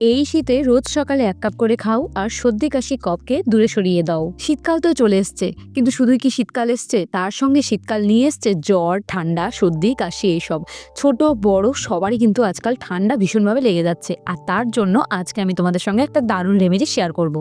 এই শীতে রোজ সকালে এক কাপ করে খাও আর সর্দি কাশি কপকে দূরে সরিয়ে দাও। শীতকাল তো চলে এসছে, কিন্তু শুধুই কি শীতকাল এসছে? তার সঙ্গে শীতকাল নিয়ে এসছে জ্বর, ঠান্ডা, সর্দি, কাশি এইসব। ছোট, বড় সবারই কিন্তু আজকাল ঠান্ডা ভীষণভাবে লেগে যাচ্ছে। আর তার জন্য আজকে আমি তোমাদের সঙ্গে একটা দারুণ রেমেডি শেয়ার করব।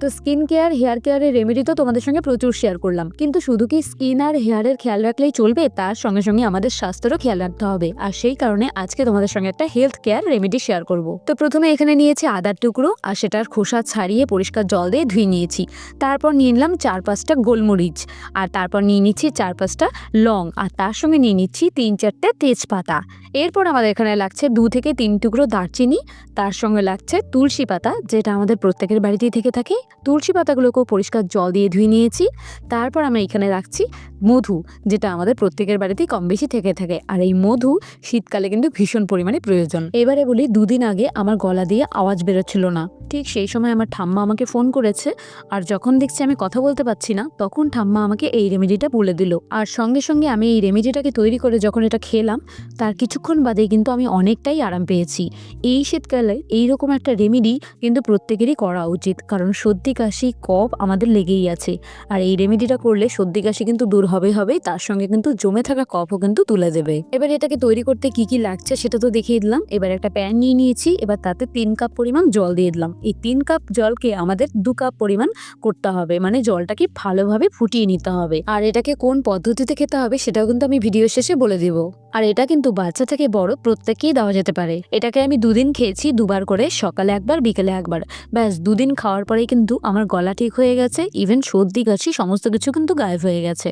তো স্কিন কেয়ার হেয়ার কেয়ারের রেমেডি তো তোমাদের সঙ্গে প্রচুর শেয়ার করলাম। কিন্তু শুধু কি স্কিন আর হেয়ারের খেয়াল রাখলেই চলবে? তার সঙ্গে সঙ্গে আমাদের স্বাস্থ্যেরও খেয়াল রাখতে হবে। আর সেই কারণে আজকে তোমাদের সঙ্গে একটা হেলথ কেয়ার রেমেডি শেয়ার করব। তো প্রথমে এখানে নিয়েছি আদার টুকরো, আর সেটার খোসা ছাড়িয়ে পরিষ্কার জল দিয়ে ধুয়ে নিয়েছি। তারপর নিয়ে নিলাম চার পাঁচটা গোলমরিচ, আর তারপর নিয়ে নিচ্ছি চার পাঁচটা লং, আর তার সঙ্গে নিয়ে নিচ্ছি তিন চারটে তেজপাতা। এরপর আমাদের এখানে লাগছে দু থেকে তিন টুকরো দারচিনি, তার সঙ্গে লাগছে তুলসী পাতা, যেটা আমাদের প্রত্যেকের বাড়িতেই থেকে থাকে। তুলসী পাতাগুলোকেও পরিষ্কার জল দিয়ে ধুয়ে নিয়েছি। তারপর আমরা এখানে রাখছি মধু, যেটা আমাদের প্রত্যেকের বাড়িতেই কম বেশি থেকে থাকে। আর এই মধু শীতকালে কিন্তু ভীষণ পরিমাণে প্রয়োজন। এবারে বলি, দুদিন আগে আমার গলা দিয়ে আওয়াজ বেরোচ্ছিল না। ঠিক সেই সময় আমার ঠাম্মা আমাকে ফোন করেছে, আর যখন দেখছি আমি কথা বলতে পারছি না, তখন ঠাম্মা আমাকে এই রেমেডিটা বলে দিল। আর সঙ্গে সঙ্গে আমি এই রেমেডিটাকে তৈরি করে যখন এটা খেলাম, তার কিছুক্ষণ বাদে কিন্তু আমি অনেকটাই আরাম পেয়েছি। এই শীতকালে এইরকম একটা রেমেডি কিন্তু প্রত্যেকেরই করা উচিত, কারণ সর্দি কাশি কফ আমাদের লেগেই আছে। আর এই রেমেডিটা করলে সর্দি কাশি কিন্তু দূর হবে হবেই, তার সঙ্গে কিন্তু জমে থাকা কফও কিন্তু তুলে দেবে। এবার এটাকে তৈরি করতে কি কি লাগছে সেটা তো দেখিয়ে দিলাম। এবার একটা প্যান নিয়ে নিয়েছি, এবার তাতে তিন কাপ পরিমাণ জল দিয়ে দিলাম। এই তিন কাপ জলকে আমাদের দু কাপ পরিমাণ করতে হবে মানে জলটাকে ভালোভাবে ফুটিয়ে নিতে হবে। আর এটাকে কোন পদ্ধতিতে খেতে হবে সেটাও কিন্তু আমি ভিডিও শেষে বলে দিব। আর এটা কিন্তু বাচ্চা থেকে বড় প্রত্যেককেই দেওয়া যেতে পারে। এটাকে আমি দুদিন খেয়েছি, দুবার করে সকালে একবার, বিকেলে একবার। ব্যাস, দুদিন খাওয়ার পরেই কিন্তু আমার গলা ঠিক হয়ে গেছে ইভেন সর্দি, কাশি, সমস্ত কিছু কিন্তু গায়েব হয়ে গেছে।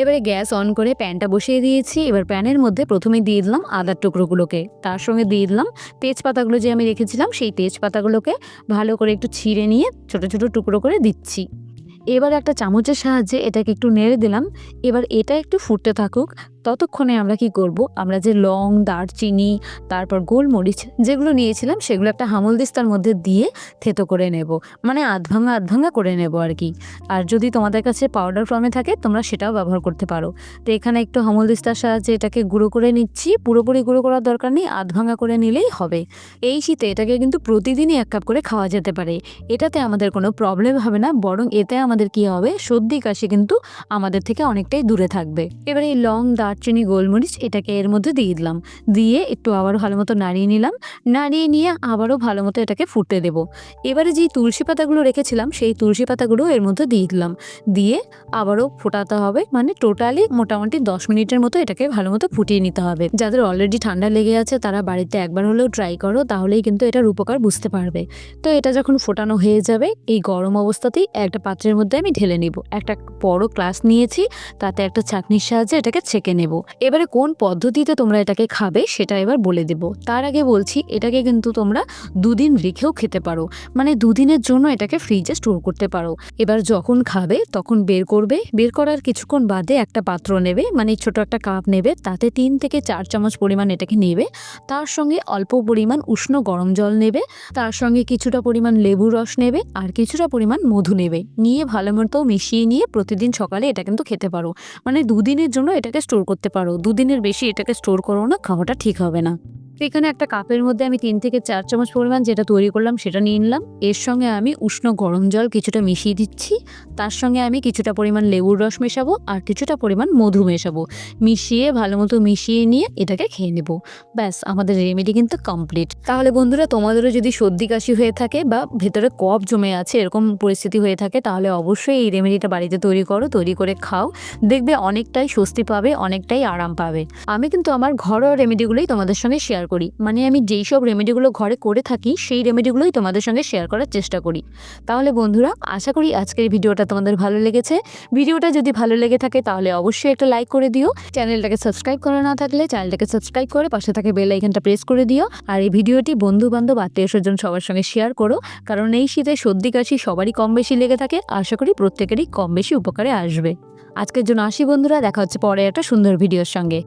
এবারে গ্যাস অন করে প্যানটা বসিয়ে দিয়েছি, এবার প্যানের মধ্যে প্রথমে দিয়ে দিলাম আদার টুকরোগুলোকে। তার সঙ্গে দিয়ে দিলাম তেজপাতাগুলো যে আমি রেখেছিলাম, সেই তেজপাতাগুলোকে ভালো করে একটু ছিঁড়ে নিয়ে ছোট ছোট টুকরো করে দিচ্ছি। এবার একটা চামচের সাহায্যে এটাকে একটু নেড়ে দিলাম। এবার এটা একটু ফুটতে থাকুক ততক্ষণে আমরা কি করব? আমরা যে লং, দারচিনি, তারপর গোলমরিচ যেগুলো নিয়েছিলাম, সেগুলো একটা হামল দিস্তার মধ্যে দিয়ে থেতো করে নেব। মানে আধ ভাঙা আধ ভাঙা করে নেব আর কি। আর যদি তোমাদের কাছে পাউডার ফর্মে থাকে, তোমরা সেটাও ব্যবহার করতে পারো। তো এখানে একটু হামল দিস্তার সাহায্যে এটাকে গুঁড়ো করে নিচ্ছি। পুরোপুরি গুঁড়ো করার দরকার নেই আধ ভাঙা করে নিলেই হবে। এই শীতে এটাকে কিন্তু প্রতিদিনই এক কাপ করে খাওয়া যেতে পারে। এটাতে আমাদের কোনো প্রবলেম হবে না, বরং এতে আমাদের কি হবে? সর্দি, কাশি কিন্তু আমাদের থেকে অনেকটাই দূরে থাকবে। এবার এই লং দারচিনি গোলমরিচ এটাকে এর মধ্যে দিয়ে দিলাম। দিয়ে একটু আবারও ভালো মতো নাড়িয়ে নিলাম। নাড়িয়ে নিয়ে আবারও ভালো মতো এটাকে ফুটতে দেবো। এবারে যেই তুলসী পাতাগুলো রেখেছিলাম, সেই তুলসী পাতাগুলো এর মধ্যে দিয়ে দিলাম। দিয়ে আবারও ফোটাতে হবে। মানে টোটালি মোটামুটি দশ মিনিটের মতো এটাকে ভালো মতো ফুটিয়ে নিতে হবে। যাদের অলরেডি ঠান্ডা লেগে আছে, তারা বাড়িতে একবার হলেও ট্রাই করো, তাহলেই কিন্তু এটার উপকার বুঝতে পারবে। তো এটা যখন ফোটানো হয়ে যাবে, এই গরম অবস্থাতেই একটা পাত্রের মধ্যে আমি ঢেলে নিব। একটা বড় ক্লাস নিয়েছি, তাতে একটা চাটনির সাহায্যে এটাকে ছেঁকে নেব। এবারে কোন পদ্ধতিতে তোমরা এটাকে খাবে সেটা এবার বলে দেব। তার আগে বলছি, এটাকে কিন্তু তোমরা দুদিন রেখেও খেতে পারো। মানে দুদিনের জন্য এটাকে ফ্রিজে স্টোর করতে পারো। এবার যখন খাবে, তখন বের করবে। বের করার কিছুক্ষণ বাদে একটা পাত্র নেবে। মানে ছোট একটা কাপ নেবে। তাতে তিন থেকে চার চামচ পরিমাণ এটাকে নেবে। তার সঙ্গে অল্প পরিমাণ উষ্ণ গরম জল নেবে। তার সঙ্গে কিছুটা পরিমাণ লেবু রস নেবে। আর কিছুটা পরিমাণ মধু নেবে। নিয়ে ভালো মতো মিশিয়ে নিয়ে প্রতিদিন সকালে এটা কিন্তু খেতে পারো। মানে দুদিনের জন্য এটাকে স্টোর করতে পারো। দুদিনের বেশি এটাকে স্টোর করো না খাওয়াটা ঠিক হবে না। এখানে একটা কাপের মধ্যে আমি তিন থেকে চার চামচ পরিমাণ যেটা তৈরি করলাম সেটা নিয়ে নিলাম। এর সঙ্গে আমি উষ্ণ গরম জল কিছুটা মিশিয়ে দিচ্ছি। তার সঙ্গে আমি কিছুটা পরিমাণ লেবুর রস মেশাবো আর কিছুটা পরিমাণ মধু মেশাবো। মিশিয়ে ভালো মতো মিশিয়ে নিয়ে এটাকে খেয়ে নেব। ব্যাস, আমাদের রেমেডি কিন্তু কমপ্লিট। তাহলে বন্ধুরা, তোমাদেরও যদি সর্দি কাশি হয়ে থাকে বা ভেতরে কফ জমে আছে, এরকম পরিস্থিতি হয়ে থাকে, তাহলে অবশ্যই এই রেমেডিটা বাড়িতে তৈরি করো, তৈরি করে খাও। দেখবে অনেকটাই স্বস্তি পাবে, অনেকটাই আরাম পাবে। আমি কিন্তু আমার ঘরোয়া রেমেডিগুলোই তোমাদের সঙ্গে শেয়ার করি। মানে আমি যেই সব রেমেডিগুলো ঘরে করে থাকি, সেই রেমেডিগুলোই তোমাদের সঙ্গে শেয়ার করার চেষ্টা করি। তাহলে বন্ধুরা, আশা করি আজকের ভিডিওটা তোমাদের ভালো লেগেছে। ভিডিওটা যদি ভালো লেগে থাকে, তাহলে অবশ্যই একটা লাইক করে দিও। চ্যানেলটাকে সাবস্ক্রাইব করা না থাকলে, চ্যানেলটাকে সাবস্ক্রাইব করে পাশে থাকে বেল আইকনটা প্রেস করে দিও। আর এই ভিডিওটি বন্ধু বান্ধব আত্মীয় স্বজন সবার সঙ্গে শেয়ার করো। কারণ এই শীতে সর্দি, কাশি সবারই কম বেশি লেগে থাকে। আশা করি প্রত্যেকেরই কম বেশি উপকারে আসবে। আজকের জন্য আসি বন্ধুরা, দেখা হচ্ছে পরে একটা সুন্দর ভিডিওর সঙ্গে।